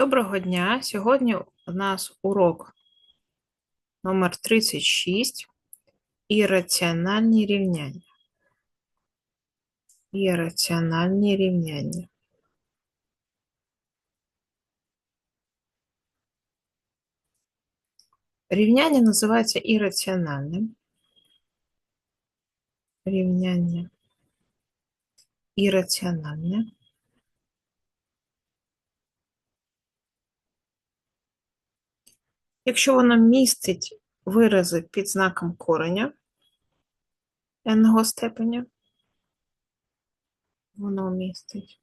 Доброго дня! Сьогодні у нас урок номер 36 ірраціональні рівняння. Ірраціональні рівняння. Рівняння називається ірраціональним. Рівняння ірраціональне. Якщо воно містить вирази під знаком кореня n степеня, воно містить.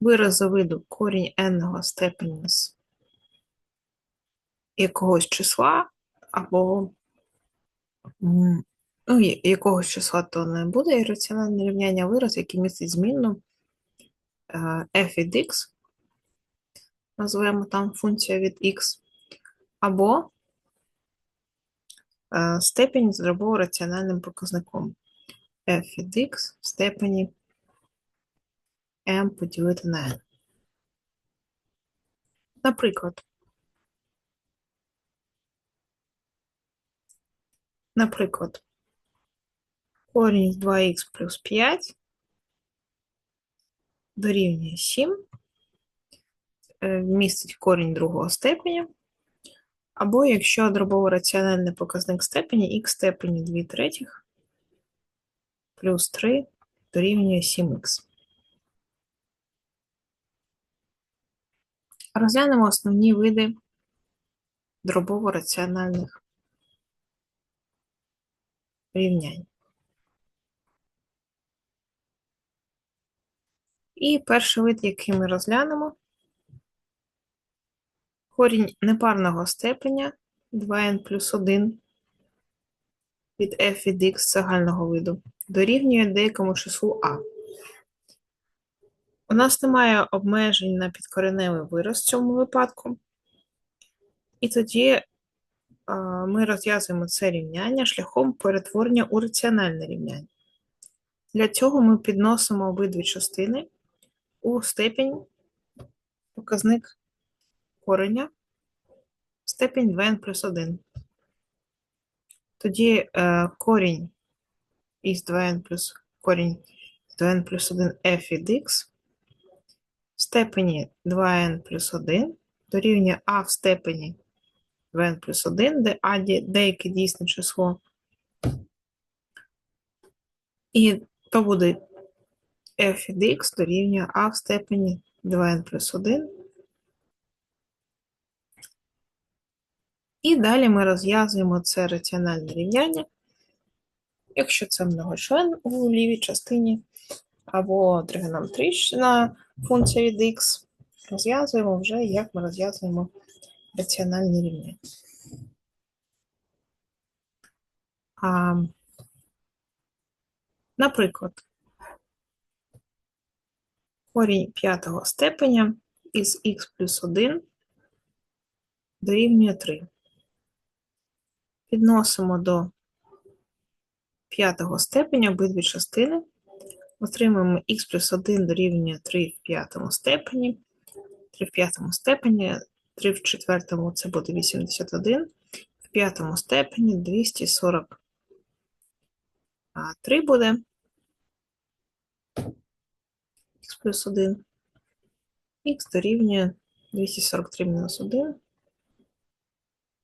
Вирази виду корінь n степеня з якогось числа або ну, якогось числа то не буде ірраціональне рівняння, вираз, який містить змінну f від x, назвемо там функція від x, або е, степень з раціональним показником f від x в степені m поділити на n. Наприклад, наприклад, корінь з 2х плюс 5 дорівнює 7, е, містить корінь другого степеня, або якщо дробово раціональний показник степені х степені 2 третіх плюс 3 дорівнює 7х. Розглянемо основні види дробово раціональних рівнянь. І перший вид, який ми розглянемо, корінь непарного степеня 2n плюс 1 від f від x загального виду дорівнює деякому числу а. У нас немає обмежень на підкореневий вираз в цьому випадку. І тоді а, ми розв'язуємо це рівняння шляхом перетворення у раціональне рівняння. Для цього ми підносимо обидві частини у степінь показник кореня степінь 2n плюс 1. Тоді е, корінь із 2n плюс корінь з 2n плюс 1 f від x в степені 2n плюс 1 дорівнює а в степені 2n плюс 1, де а деяке дійсне число. І то буде f від x дорівнює а в степені 2n плюс 1. І далі ми розв'язуємо це раціональне рівняння. Якщо це многочлен у лівій частині, або тригонометрична функція від x, розв'язуємо вже, як ми розв'язуємо раціональні рівняння. А, наприклад, корінь п'ятого степеня із х плюс 1 дорівнює 3. Підносимо до п'ятого степеня обидві частини. Отримаємо х плюс 1 дорівнює 3 в п'ятому степені. 3 в п'ятому степені, 3 в четвертому це буде 81, в п'ятому степені 240. А 3 буде х плюс 1. х дорівнює 243 мінус 1,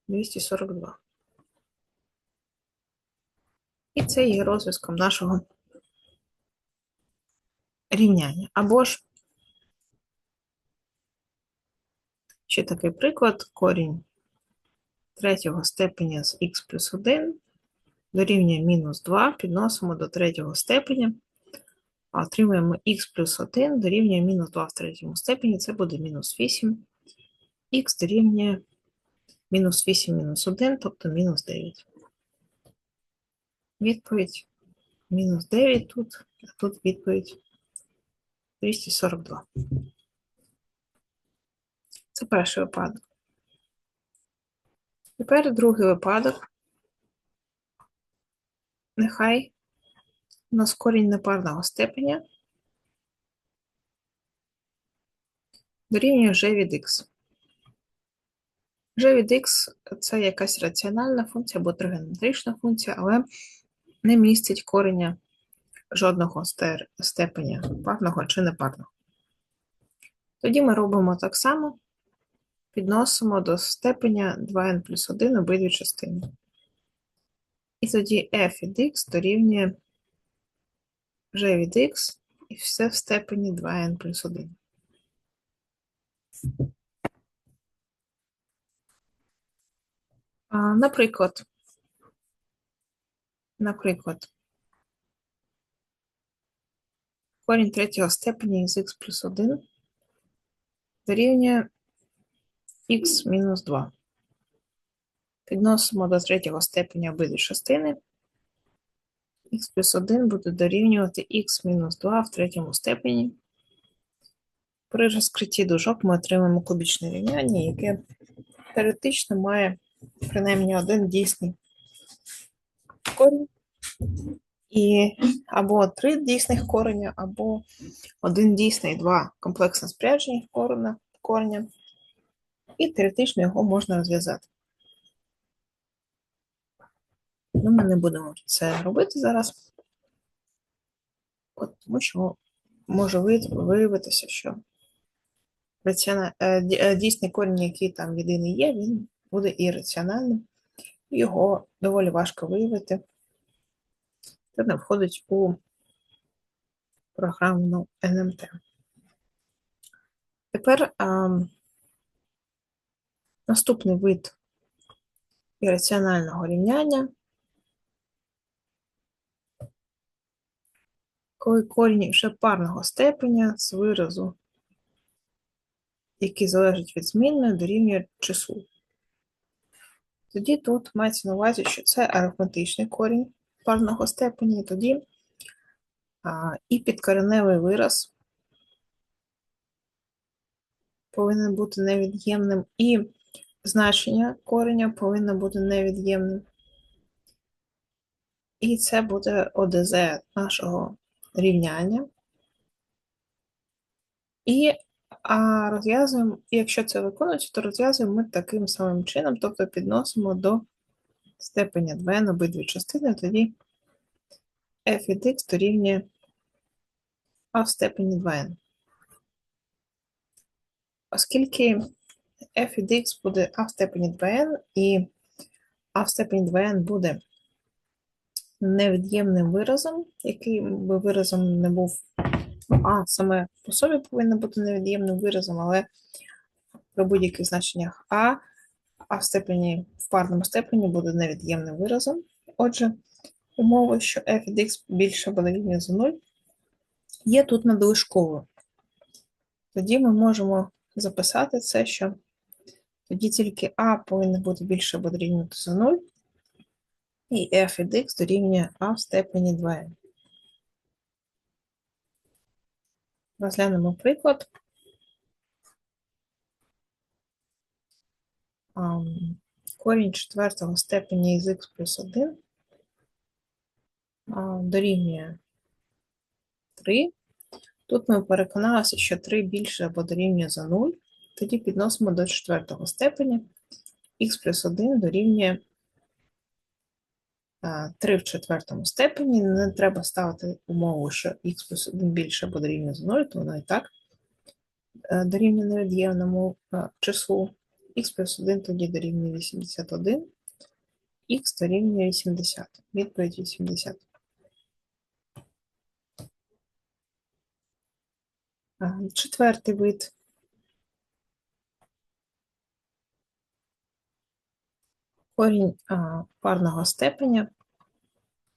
242. І це є розв'язком нашого рівняння. Або ж ще такий приклад, корінь третього степеня з х плюс 1 дорівнює мінус 2, підносимо до третього степеня, отримуємо х плюс 1 дорівнює мінус 2 в третьому степені, це буде мінус 8, х дорівнює мінус 8 мінус 1, тобто мінус 9. Відповідь мінус 9 тут, а тут відповідь 242. Це перший випадок. Тепер другий випадок. Нехай у нас корінь непарного степеня дорівнює g від x. g від x – це якась раціональна функція або тригонометрична функція, але не містить кореня жодного степеня парного чи непарного. Тоді ми робимо так само, підносимо до степеня 2n плюс 1 обидві частини. І тоді f від x дорівнює g від x і все в степені 2n плюс 1. Наприклад, наприклад, корінь третього степеня із х плюс 1 дорівнює х мінус 2. Підносимо до третього степеня обидві частини. Х плюс 1 буде дорівнювати х мінус 2 в третьому степені. При розкритті дужок ми отримаємо кубічне рівняння, яке теоретично має принаймні один дійсний корінь. І або три дійсних кореня, або один дійсний, два комплексно спряджених кореня. І теоретично його можна розв'язати. Ну, ми не будемо це робити зараз, От, тому що може виявитися, що дійсний корінь, який там єдиний є, він буде ірраціональним, його доволі важко виявити. Це не входить у програму НМТ. Тепер а, наступний вид ірраціонального рівняння, коли корінь вже парного степеня з виразу, який залежить від змінної, дорівнює числу. Тоді тут мається на увазі, що це арифметичний корінь парного степені, і тоді а, і підкореневий вираз повинен бути невід'ємним, і значення кореня повинно бути невід'ємним. І це буде ОДЗ нашого рівняння. І а розв'язуємо, якщо це виконується, то розв'язуємо ми таким самим чином, тобто підносимо до степеня 2n обидві частини, тоді f від x дорівнює а в степені 2n. Оскільки f від x буде а в степені 2n, і а в степені 2n буде невід'ємним виразом, який би виразом не був а саме по собі повинно бути невід'ємним виразом, але при будь-яких значеннях А, а в степені, в парному степені буде невід'ємним виразом. Отже, умова, що f від x більше або дорівнює за 0, є тут надлишковою. Тоді ми можемо записати це, що тоді тільки А повинно бути більше або дорівнювати за 0, і f від x дорівнює А в степені 2n. Розглянемо приклад. Корінь четвертого степені із х плюс 1 дорівнює 3. Тут ми переконалися, що 3 більше або дорівнює за 0, тоді підносимо до четвертого степеня. х плюс 1 дорівнює 3 в четвертому степені. Не треба ставити умову, що х плюс 1 більше або дорівнює за 0, то воно і так е, дорівнює невід'ємному е, числу. х плюс 1 тоді дорівнює 81, х дорівнює 80. Відповідь 80. Четвертий вид. Корінь парного степеня,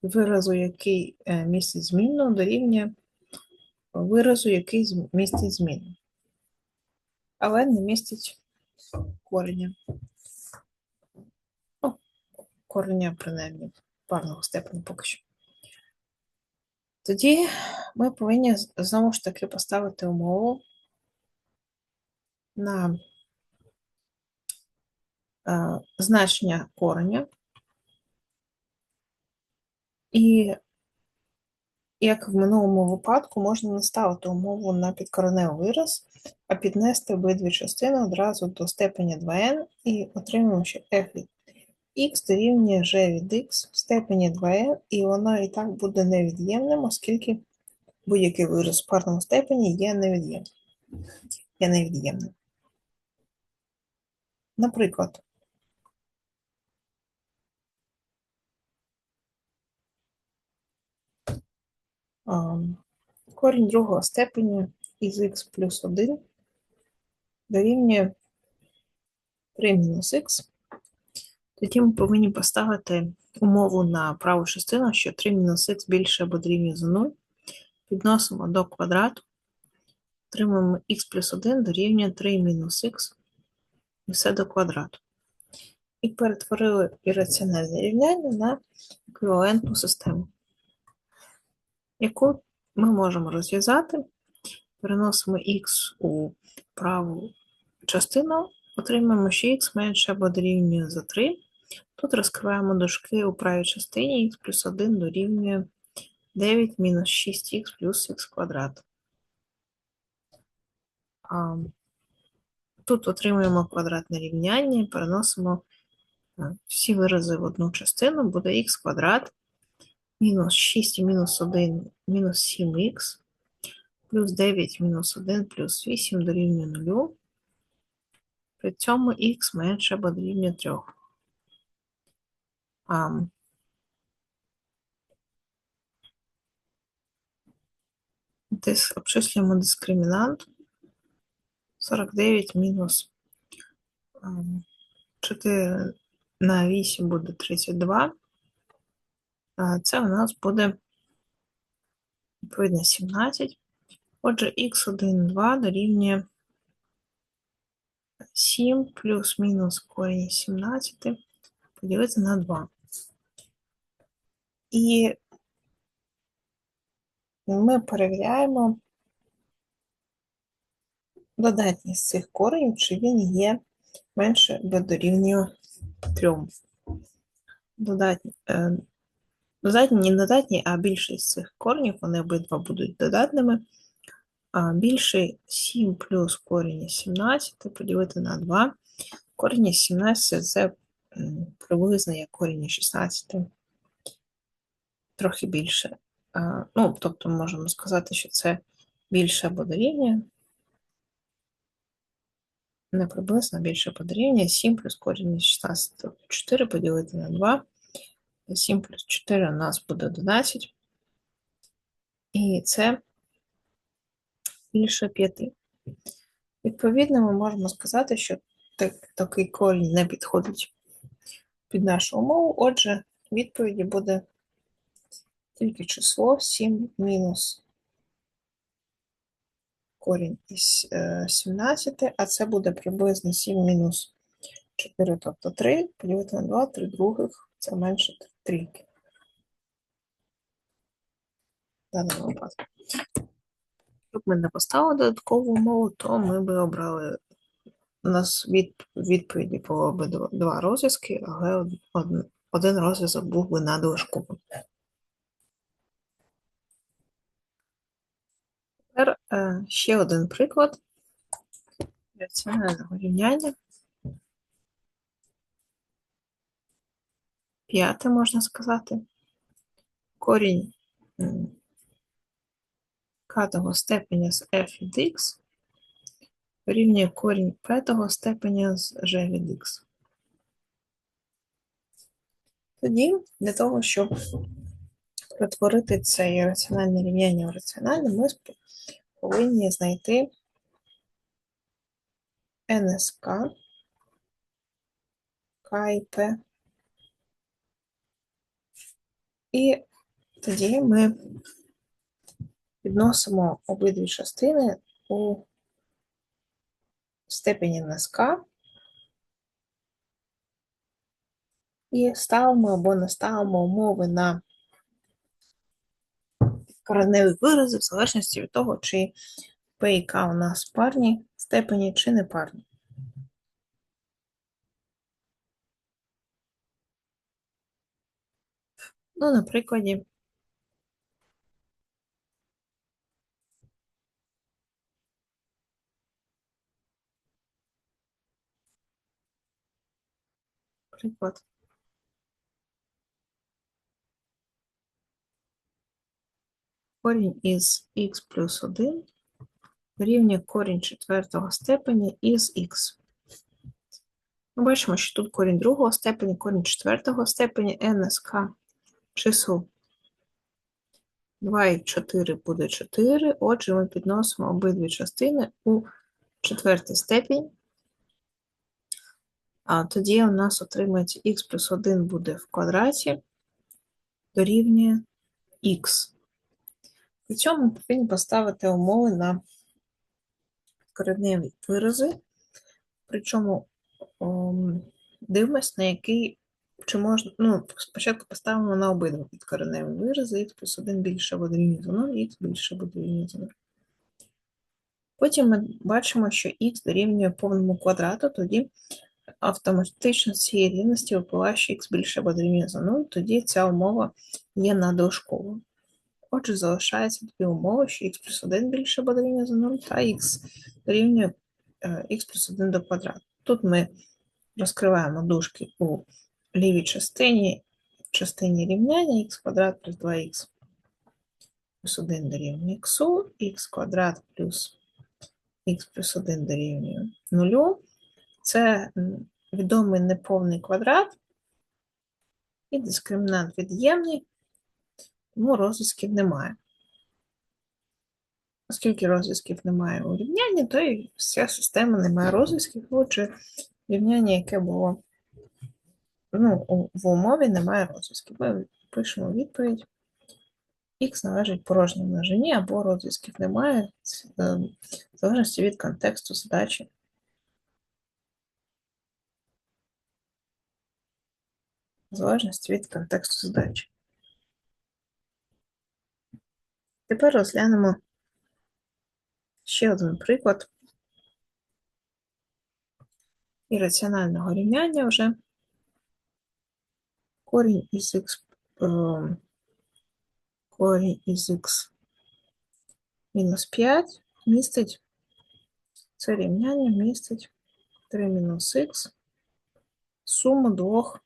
виразу, який е, містить змінну, дорівнює виразу, який містить змінну, але не містить кореня. Ну, кореня, принаймні, парного степеня поки що. Тоді ми повинні знову ж таки поставити умову на значення кореня і як в минулому випадку, можна не ставити умову на підкореневий вираз, а піднести обидві частини одразу до степеня 2n і отримаємо, що f від x дорівнює g від x в степені 2n, і воно і так буде невід'ємним, оскільки будь-який вираз в парному степені є невід'ємним. Є невід'ємним. Наприклад, корінь другого степеня із х плюс 1 дорівнює 3 мінус х. Тоді ми повинні поставити умову на праву частину, що 3 мінус х більше або дорівнює за 0. Підносимо до квадрату, отримуємо х плюс 1 дорівнює 3 мінус х і все до квадрату. І перетворили ірраціональне рівняння на еквівалентну систему, яку ми можемо розв'язати. Переносимо х у праву частину, отримаємо, що х менше або дорівнює за 3. Тут розкриваємо дужки у правій частині х плюс 1 дорівнює 9 мінус 6х плюс х квадрат. Тут отримуємо квадратне рівняння і переносимо е, всі вирази в одну частину, буде х квадрат, мінус 6 і мінус 1 мінус 7х, плюс 9 мінус 1 плюс 8 дорівнює 0. При цьому х менше або дорівнює 3. А, дис, обчислюємо дискримінант 49 мінус 4 на 8 буде 32. Це у нас буде відповідно 17. Отже, х1, 2 дорівнює 7 плюс-мінус корінь 17 поділити на 2. І ми перевіряємо додатність цих коренів, чи він є менше або дорівнює 3. Додатні, е, додатні, не додатні, а більшість цих коренів, вони обидва будуть додатними. А більше 7 плюс корінь 17 поділити на 2. Корінь 17 це приблизно як корінь 16, трохи більше. Ну, тобто, можемо сказати, що це більше або дорівнює. Не приблизно більше або дорівнює 7 плюс корінь 16, тобто 4 поділити на 2. 7 плюс 4 у нас буде 11. І це більше 5. Відповідно, ми можемо сказати, що так, такий корінь не підходить під нашу умову. Отже, відповіді буде тільки число 7 мінус корінь із 17, е, а це буде приблизно 7 мінус 4, тобто 3, поділити на 2, 3 других, це менше 3. В даному випадку. Ми не поставили додаткову умову, то ми би обрали у нас від, відповіді було б два розв'язки, але один, один розв'язок був би надлишковим. Тепер е, ще один приклад раціонального рівняння. П'яте можна сказати. Корінь катого степеня з f від x рівнює корінь п'ятого степеня з g від x. Тоді, для того, щоб перетворити це ірраціональне рівняння в раціональне, ми повинні знайти НСК, К і П. І тоді ми відносимо обидві частини у степені НСК і ставимо або не ставимо умови на кореневі вирази в залежності від того, чи K у нас парні степені чи не парні. Ну, на прикладі. Приклад. Корінь із х плюс 1 рівня корінь четвертого степені із х. Ми бачимо, що тут корінь другого степені, корінь четвертого степені, НСК чисел 2 і 4 буде 4. Отже, ми підносимо обидві частини у четвертий степінь. А тоді у нас отримається х плюс 1 буде в квадраті дорівнює х. При цьому повинні поставити умови на кореневі вирази, причому ом, дивимось, на який, чи можна, ну, спочатку поставимо на обидва підкореневі вирази, х плюс 1 більше рівня за 0, х більше буде рівня за 0. Потім ми бачимо, що х дорівнює повному квадрату, тоді автоматично з цієї рівності випливає, що х більше буде рівня за 0, тоді ця умова є надлишковою. Отже, залишається дві умови, що х плюс 1 більше буде рівня за 0, та х дорівнює х плюс 1 до квадрату. Тут ми розкриваємо дужки у лівій частині, в частині рівняння х квадрат плюс 2х плюс 1 дорівнює х, х квадрат плюс х плюс 1 дорівнює 0. Це відомий неповний квадрат і дискримінант від'ємний, тому розв'язків немає. Оскільки розв'язків немає у рівнянні, то і вся система не має розв'язків, отже, рівняння, яке було ну, в умові, немає розв'язків. Ми пишемо відповідь. Х належить порожній множині або розв'язків немає, в залежності від контексту задачі. В залежності від контексту задачі. Тепер розглянемо ще один приклад ірраціонального рівняння вже. Корінь із х, корінь із х мінус 5 містить, це рівняння містить 3 мінус х суму двох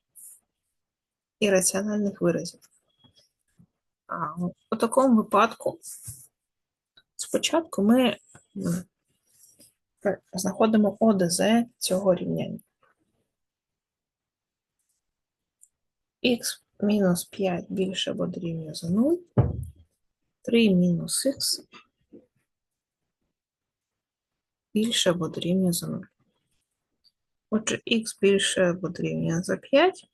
ірраціональних виразів. А, У такому випадку спочатку ми знаходимо ОДЗ цього рівняння. Х мінус 5 більше або дорівнює за 0, 3 мінус х більше або дорівнює за 0. Отже, х більше або дорівнює за 5.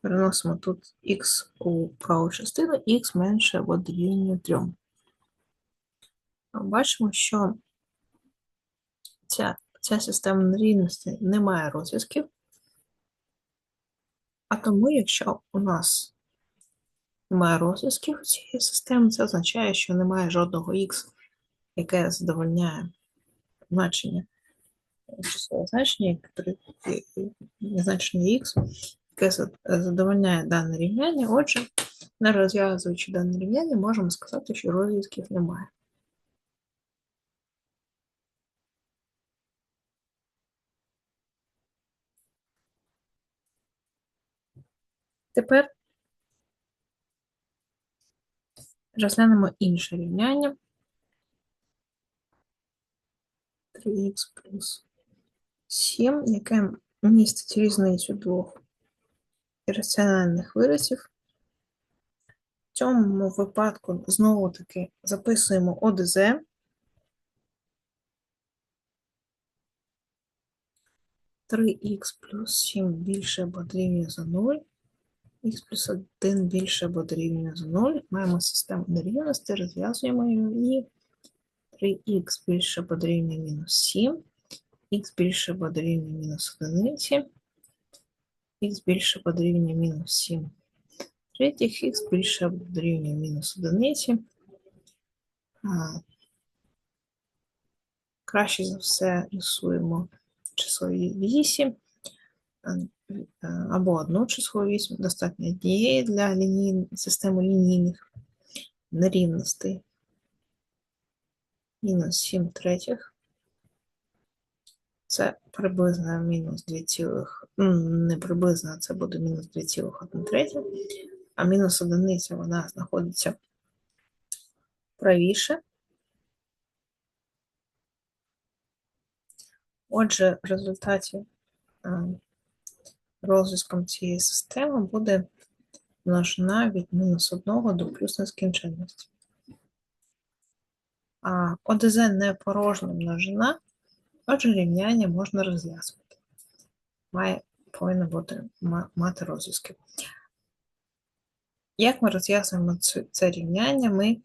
Переносимо тут х у праву частину, х менше або дорівнює 3. Бачимо, що ця, ця система нерівності не має розв'язків. А тому, якщо у нас немає розв'язків цієї системи, це означає, що немає жодного х, яке задовольняє значення числове значення, значення х, яке задовольняє дане рівняння. Отже, не розв'язуючи дане рівняння, можемо сказати, що розв'язків немає. Тепер розглянемо інше рівняння. 3х плюс 7, яке містить різницю двох ірраціональних виразів. В цьому випадку знову-таки записуємо ОДЗ. Три х плюс 7 більше або дорівнює за 0 х плюс 1 більше або дорівнює за 0. Маємо систему нерівності, розв'язуємо її. 3х більше або дорівнює мінус 7, х більше або дорівнює мінус 1, х більше або дорівнює мінус 7 третіх, х більше або дорівнює мінус 1. Краще за все рисуємо число 8 або одну число 8, достатньо однієї для ліній... системи лінійних нерівностей. Мінус 7 третіх. Це приблизно мінус 2, цілих, не приблизно, це буде мінус 2,1 третя, а мінус одиниця вона знаходиться правіше. Отже, в результаті е, розв'язком цієї системи буде множина від мінус 1 до плюс нескінченності. А ОДЗ не порожня множина, отже, рівняння можна розв'язувати. Має повинно бути мати розв'язки. Як ми розв'язуємо це рівняння, ми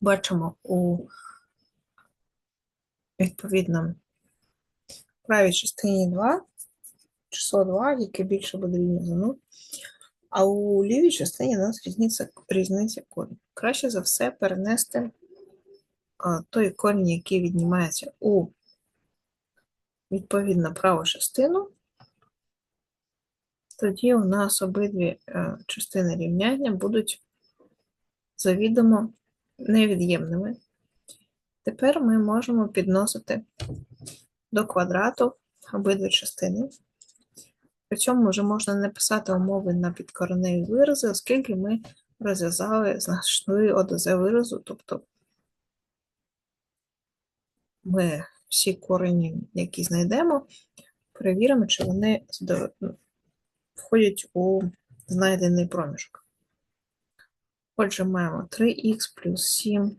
бачимо у відповідно правій частині 2, число 2, яке більше буде рівня за 0, а у лівій частині у нас різниця, різниця корінь. Краще за все перенести а, той корінь, який віднімається у відповідно праву частину. Тоді у нас обидві е, частини рівняння будуть завідомо невід'ємними. Тепер ми можемо підносити до квадрату обидві частини. При цьому вже можна не писати умови на підкореневі вирази, оскільки ми розв'язали, знайшли ОДЗ виразу, тобто ми всі корені, які знайдемо, перевіримо, чи вони входять у знайдений проміжок. Отже, маємо 3х плюс 7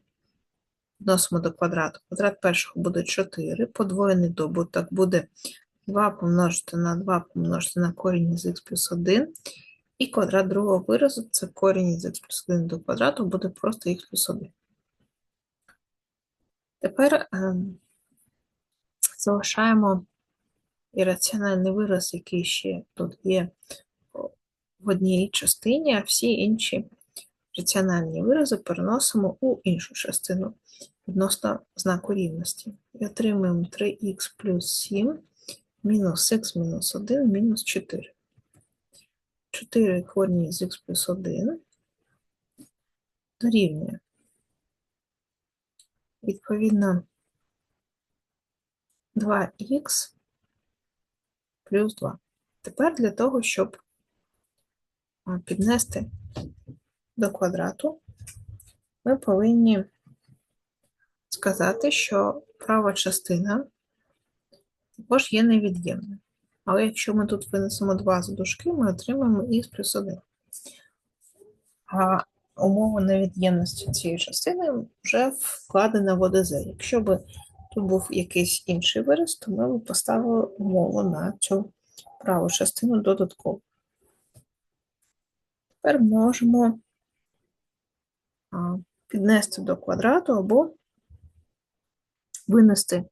Відносимо до квадрату. Квадрат першого буде 4, подвоєний добуток буде 2 помножити на 2 помножити на корінь з х плюс 1. І квадрат другого виразу це корінь з х плюс 1 до квадрату буде просто х плюс 1. Тепер е, залишаємо ірраціональний вираз, який ще тут є в одній частині, а всі інші раціональні вирази переносимо у іншу частину відносно знаку рівності. І отримуємо 3х плюс 7 мінус х мінус 1 мінус 4. 4 корні з х плюс 1 дорівнює. Відповідно, 2х плюс 2. Тепер для того, щоб піднести до квадрату, ми повинні сказати, що права частина також є невід'ємною. Але якщо ми тут винесемо 2 за дужки, ми отримаємо х плюс 1. А умова невід'ємності цієї частини вже вкладена в ОДЗ. Якщо б тут був якийсь інший вираз, то ми б поставили умову на цю праву частину додатково. Тепер можемо піднести до квадрату або винести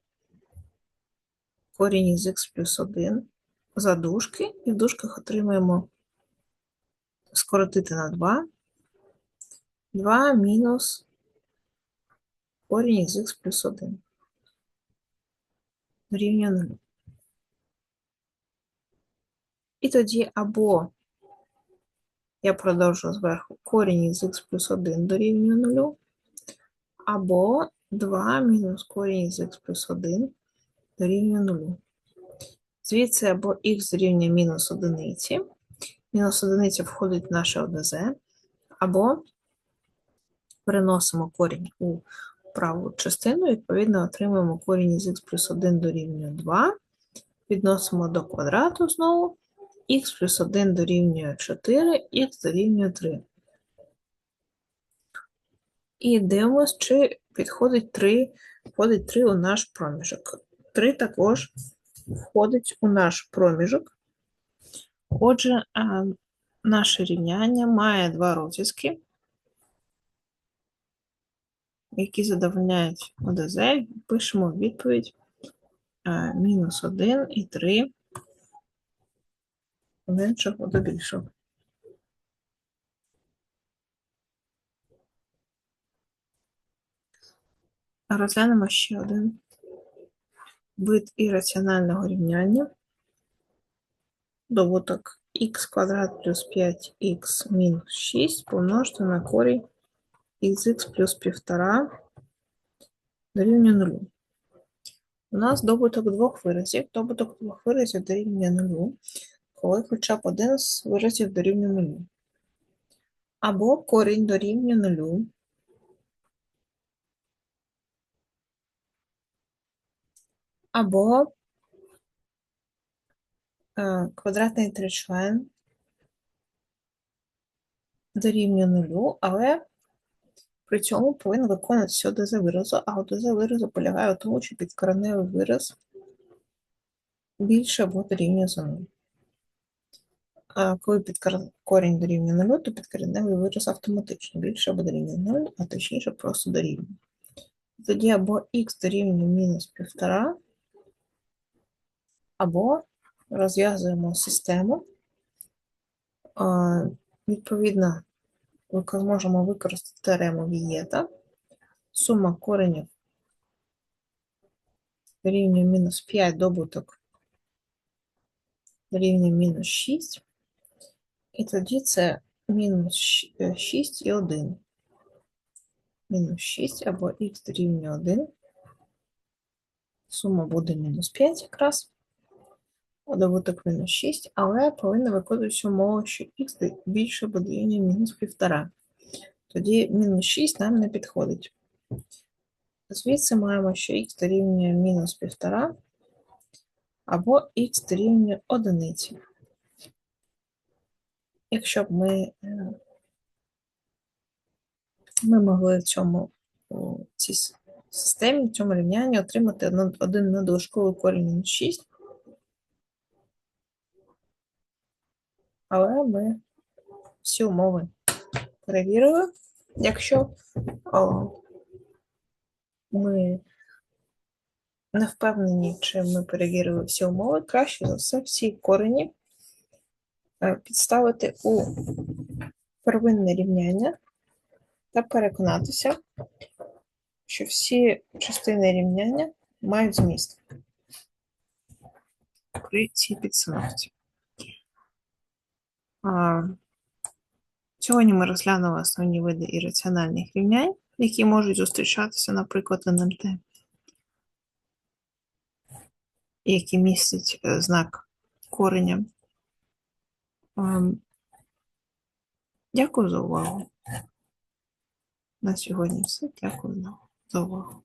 корінь із х плюс 1 за дужки, і в дужках отримаємо скоротити на 2, 2 мінус корінь із х плюс 1 рівня 0. І тоді або я продовжу зверху корінь із х плюс 1 дорівнює 0, або 2 мінус корінь з х плюс 1 дорівнює 0. Звідси або х дорівнює мінус одиниці, мінус одиниця входить в наше ОДЗ, або переносимо корінь у праву частину, відповідно, отримуємо корінь з х плюс 1 дорівнює 2, відносимо до квадрату знову, х плюс 1 дорівнює 4, х дорівнює 3. І дивимось, чи підходить 3, входить 3 у наш проміжок. 3 також входить у наш проміжок. Отже, наше рівняння має два розв'язки, які задовольняють ОДЗ. Пишемо відповідь мінус 1 і 3 меншого до більшого. Розглянемо ще один вид ірраціонального рівняння. Добуток х квадрат плюс 5х мінус 6 помножити на корінь х плюс 1,5 дорівнює 0. У нас добуток двох виразів. Добуток двох виразів дорівнює нулю, коли хоча б один з виразів дорівнює нулю. Або корінь дорівнює нулю. Або е, квадратний тричлен дорівнює нулю, але при цьому повинен виконуватися ОДЗ виразу, а ОДЗ виразу полягає у тому, що підкореневий вираз більше або дорівнює за нуль. А коли корінь дорівнює нулю, то підкореневий вираз автоматично більше або дорівнює 0, а точніше просто дорівнює. Тоді або х дорівнює мінус 1,5, або розв'язуємо систему. Відповідно, можемо використати теорему Вієта. Сума коренів дорівнює мінус 5 добуток дорівнює мінус 6. І тоді це мінус е, 6 і 1. Мінус 6 або х дорівнює 1. Сума буде мінус 5 якраз. Добуток мінус 6, але повинна виконуватися умова, що х більше або мінус 1,5. Тоді мінус 6 нам не підходить. Звідси маємо, що х дорівнює мінус 1,5 або х дорівнює 1. Якщо б ми, е, ми могли в цьому у цій системі, в цьому рівнянні отримати один надлишковий корінь мінус 6, але ми всі умови перевірили. Якщо о, ми не впевнені, чи ми перевірили всі умови, краще за все всі корені е, підставити у первинне рівняння та переконатися, що всі частини рівняння мають зміст при цій підстановці. Сьогодні ми розглянули основні види ірраціональних рівнянь, які можуть зустрічатися, наприклад, НМТ, які містять е, знак кореня. Дякую за увагу. На сьогодні все. Дякую за увагу.